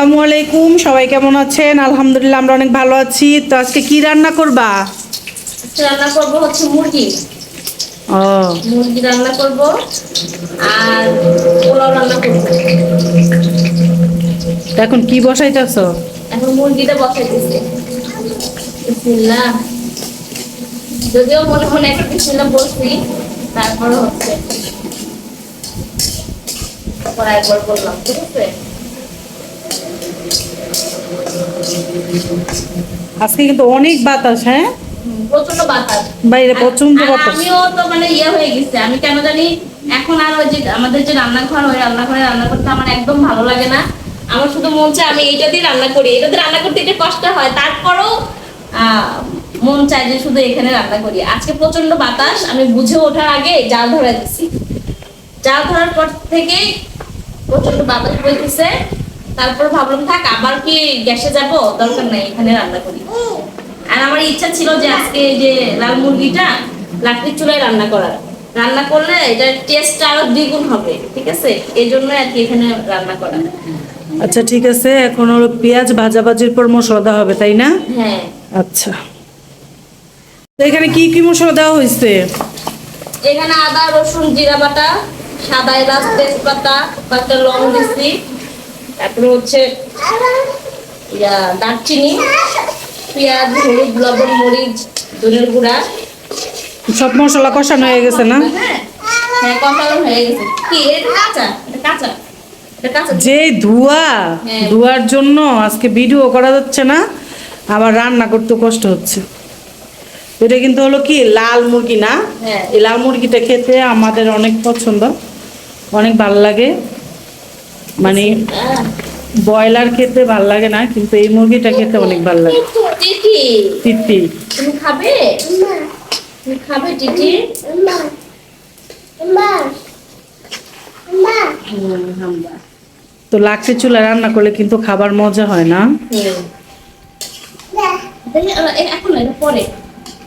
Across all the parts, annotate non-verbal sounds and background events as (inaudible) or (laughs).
আসসালামু আলাইকুম সবাই কেমন আছেন? আলহামদুলিল্লাহ আমরা অনেক ভালো আছি। তো আজকে কি রান্না করবা? রান্না করব হচ্ছে মুরগি। ও। মুরগি রান্না করব আর পোলাও রান্না করব। এখন কি বসাইতেছ? এখন মুরগিটা বসাইতেছি। বিসমিল্লাহ। যদিও মনে মনে একটা বিসমিল্লাহ বলছি তারপরে হচ্ছে। তারপর একবার বললাম ঠিক আছে? আজকে কিন্তু অনেক বাতাস হ্যাঁ? প্রচণ্ড বাতাস। বাইরে প্রচণ্ড বাতাস। আমিও তো মানে ইয়ে হয়ে গেছে আমি কেন জানি এখন আর ওই যে আমাদের যে রান্নাঘর ওই রান্নাঘরে রান্না করতে আমার একদম ভালো লাগে না। আমার শুধু মন চায় আমি এইটা দিয়ে রান্না করি এটা দিয়ে রান্না করতে একটু কষ্ট হয়। তারপরেও মন চায় যে শুধু এখানে রান্না করি। আজকে প্রচণ্ড বাতাস আমি বুঝে ওঠার আগে জাল ধরে দিছি। জাল ধরার পর থেকেই প্রচণ্ড বাতাস বইতেছে। তারপর ভাবলাম থাক আবার কি গ্যাসে যাব? দরকার নাই এখানে রান্না করি। আর আমার ইচ্ছা ছিল যে আজকে যে লাল মুরগিটা লাকড়ির চুলায় রান্না করার। রান্না করলে এটার টেস্ট আরও দ্বিগুণ হবে ঠিক আছে? এই জন্য আর কি এখানে রান্না করা। আচ্ছা ঠিক আছে এখন হলো পেঁয়াজ ভাজাভাজির পর মশলা দেওয়া হবে তাই না? হ্যাঁ। আচ্ছা। তো এখানে কি কি মশলা দেওয়া হয়েছে? এখানে আদা রসুন জিরা বাটা সাদা এলাচ তেজপাতা কয়েকটা লং দিচ্ছি তারপরে হচ্ছে দারচিনি পেঁয়াজ হলুদ লবণ মরিচ ধনের গুঁড়া। সব মশলা কষানো হয়ে গেছে না? হ্যাঁ কষানো হয়ে গেছে। কি এটা কাঁচা এটা কাঁচা। যে ধোয়া হ্যাঁ। ধোয়ার জন্য আজকে ভিডিও করা যাচ্ছে না আবার রান্না করতে কষ্ট হচ্ছে। এটা কিন্তু হলো কি লাল মুরগি না? হ্যাঁ। এই লাল মুরগিটা খেতে আমাদের অনেক পছন্দ অনেক ভালো লাগে। মানে ব্রয়লার খেতে ভালো লাগে না কিন্তু এই মুরগিটা খেতে অনেক ভালো লাগে। টিটি তৃপ্তি তুমি খাবে? তুমি খাবে টিটি তো লাকড়ি চুলা রান্না করলে কিন্তু খাবার মজা হয় না?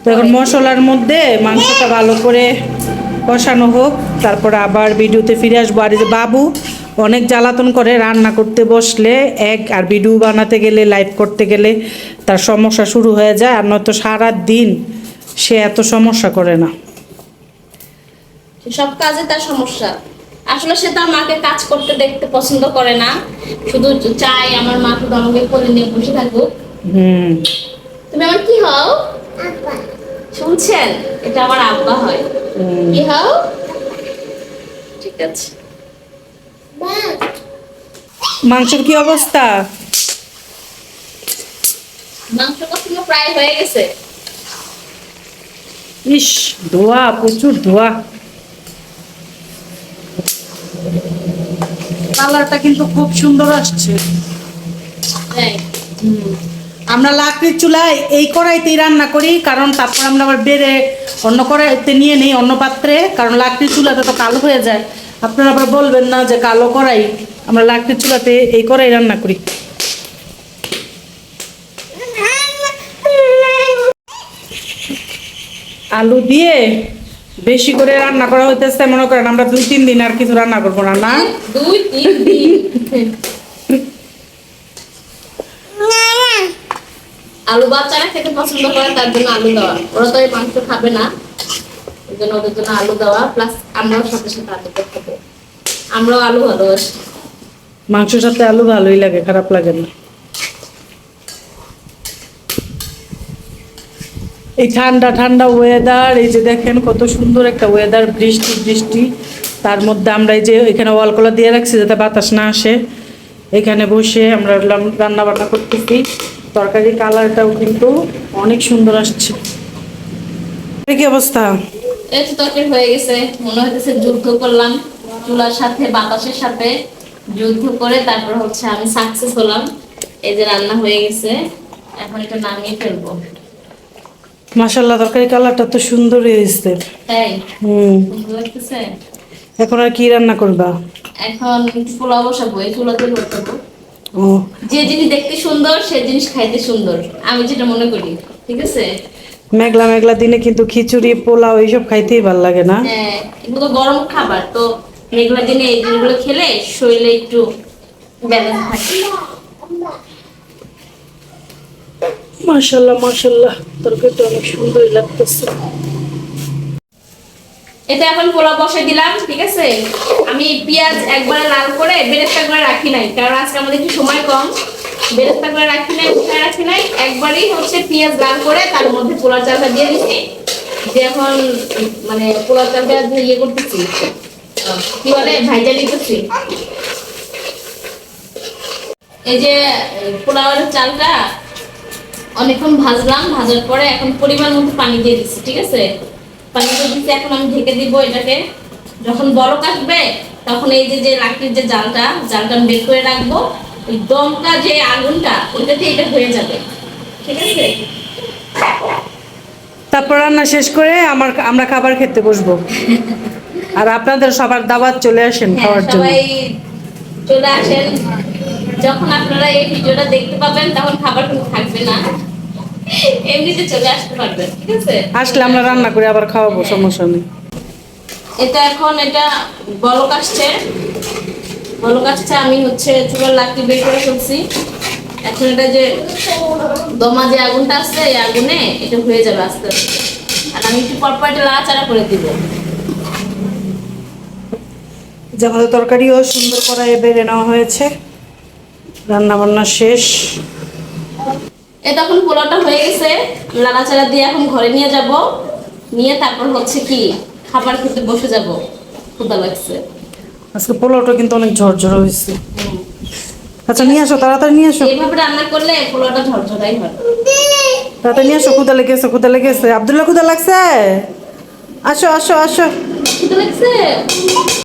তো এখন মশলার মধ্যে মাংসটা ভালো করে কষানো হোক তারপরে আবার ভিডিওতে ফিরে আসব। আর যে বাবু অনেক জ্বালাতন করে রান্না করতে বসলে এক আর ভিডিও বানাতে গেলে লাইভ করতে গেলে তার সমস্যা শুরু হয়ে যায়। আর নয়তো সারা দিন সে এত সমস্যা করে না। সব কাজে তার সমস্যা। আসলে সে তার মাকে কাজ করতে দেখতে পছন্দ করে না। শুধু চাই আমার মা শুধু আমাকে করে নিয়ে বসে থাকুক। হুম। তুমি আমার কি হও? শুনছেন? এটা আমার আব্বা হয়। কি হও? ঠিক আছে। মাংসের কি অবস্থা? মাংস কখনো প্রায় হয়ে গেছে। ইস ধোয়া প্রচুর ধোয়া। কালারটা কিন্তু খুব সুন্দর আসছে। হ্যাঁ। আমরা লাকড়ির চুলায় এই কড়াইতেই রান্না করি কারণ তারপর আমরা আবার বেড়ে অন্য কড়াইতে নিয়ে নিই অন্য পাত্রে কারণ লাকড়ির চুলাতে তো কালো হয়ে যায়। আপনারা আবার বলবেন না যে কালো কড়াই, আমরা লাকড়ির চুলাতে এই কড়াই রান্না করি। আলু দিয়ে বেশি করে রান্না করা হইতেছে, মনে করেন আমরা দুই তিন দিন আর কিছু রান্না করব না না? দুই, তিন দিন। আলু বাচ্চারা খেতে পছন্দ করে, তার জন্য আলু দেওয়া। ওরা তো এই মাংস খাবে না ওই জন্য ওদের জন্য আলু দেওয়া প্লাস আমরাও সাথে সাথে আলু খাব আমরাও আলু ভালোবাসি মাংসের সাথে আলু ভালোই লাগে খারাপ লাগে না। এই ঠান্ডা ঠান্ডা ওয়েদার এই যে দেখেন কত সুন্দর একটা ওয়েদার বৃষ্টি বৃষ্টি। তার মধ্যে আমরা এই যে এখানে ওয়ালকলা দিয়ে রাখছি যাতে বাতাস না আসে। এখানে বসে আমরা রান্না বান্না করতেছি। তরকারি কালারটাও কিন্তু অনেক সুন্দর আসছে। কি অবস্থা? এই তো তরকারি হয়ে গেছে মনে হইতেছে যুদ্ধ করলাম। চুলার সাথে বাতাসের সাথে যুদ্ধ করে তারপর হচ্ছে আমি সাকসেস হলাম। এই যে রান্না হয়ে গেছে এখন এটা নামিয়ে ফেলব। মাসাল্লাহ তরকারি কালারটা তো সুন্দর হয়েছে। তাই? হুম। লাগতেছে এখন আর কি রান্না করবা? এখন পোলাও বসাবো এই চুলাতে বসাবো ও। যে জিনিস দেখতে সুন্দর সে জিনিস খাইতে সুন্দর। আমি যেটা মনে করি ঠিক আছে? মেঘলা মেঘলা দিনে কিন্তু খিচুড়ি পোলাও এইসব খাইতেই ভালো লাগে না? হ্যাঁ এগুলো গরম খাবার তো মেঘলা দিনে এই জিনিসগুলো খেলে শরীরে একটু ব্যালেন্স থাকে। মাশাল্লাহ মাশাল্লাহ তরকারিটা অনেক সুন্দরই লাগতেছে। এটা এখন বসাই দিলাম ঠিক আছে? আমি পেঁয়াজ একবারে লাল করে বেরেস্তা করে রাখি নাই কারণ আজকে আমাদের একটু সময় কম। বেরেস্তা করে রাখি নাই উঠায় রাখি নাই? একবারই হচ্ছে পেঁয়াজ লাল করে তার মধ্যে পোলাও চালটা দিয়ে দিচ্ছি যে এখন মানে পোলাও চালটা ইয়ে করতেছি। কি বলে ভাইজা নিতেছি এই যে আহ, চালটা অনেকক্ষণ ভাজলাম ভাজার পরে এখন পরিমাণ মতো পানি দিয়ে দিচ্ছি ঠিক আছে? পানি দিয়ে দিচ্ছি এখন আমি ঢেকে দিব এটাকে। যখন বরফ আসবে তখন এই যে যে লাকড়ির যে জালটা জালটা আমি বের করে রাখব। ওই দমটা যে আগুনটা ওইটাতে এটা হয়ে যাবে ঠিক আছে? তারপর রান্না শেষ করে আমার আমরা খাবার খেতে বসবো। (laughs) আর আপনাদের সবার দাওয়াত চলে আসেন হ্যাঁ খাওয়ার জন্য। চলে আসেন। যখন আপনারা এই ভিডিওটা দেখতে পাবেন তখন খাবার কিন্তু থাকবে না। এমনিতে চলে আসতে পারবেন ঠিক আছে? আসলে আমরা রান্না করে আবার খাওয়াবো সমস্যা নেই। এটা এখন এটা বলক আসছে। বলক আসছে আমি হচ্ছে চুলার লাকড়ি বের করে ফেলছি। এখন এটা যে দমা যে আগুনটা আসছে এই আগুনে এটা হয়ে যাবে আস্তে আস্তে। আর আমি একটু পরপর এটা লাড়াচাড়া করে দিব। যে আমাদের তরকারিও সুন্দর করে বেড়ে নেওয়া হয়েছে। রান্না বান্না শেষ। এ তখন পোলাওটা হয়ে গেছে। আমি লাড়াচাড়া দিয়ে এখন ঘরে নিয়ে যাব। নিয়ে তারপর হচ্ছে কি খাবার খেতে বসে যাব। ক্ষুদা লাগছে। আজকে পোলাওটা কিন্তু অনেক ঝরঝর হয়েছে। আচ্ছা নিয়ে আসো তাড়াতাড়ি নিয়ে আসো। এইভাবে রান্না করলে পোলাওটা ঝরঝরাই হয়। তাড়াতাড়ি নিয়ে আসো ক্ষুদা লেগেছে ক্ষুদা লেগেছে। আবদুল্লাহ ক্ষুদা লাগছে? আসো আসো আসো। ক্ষুদা লাগছে?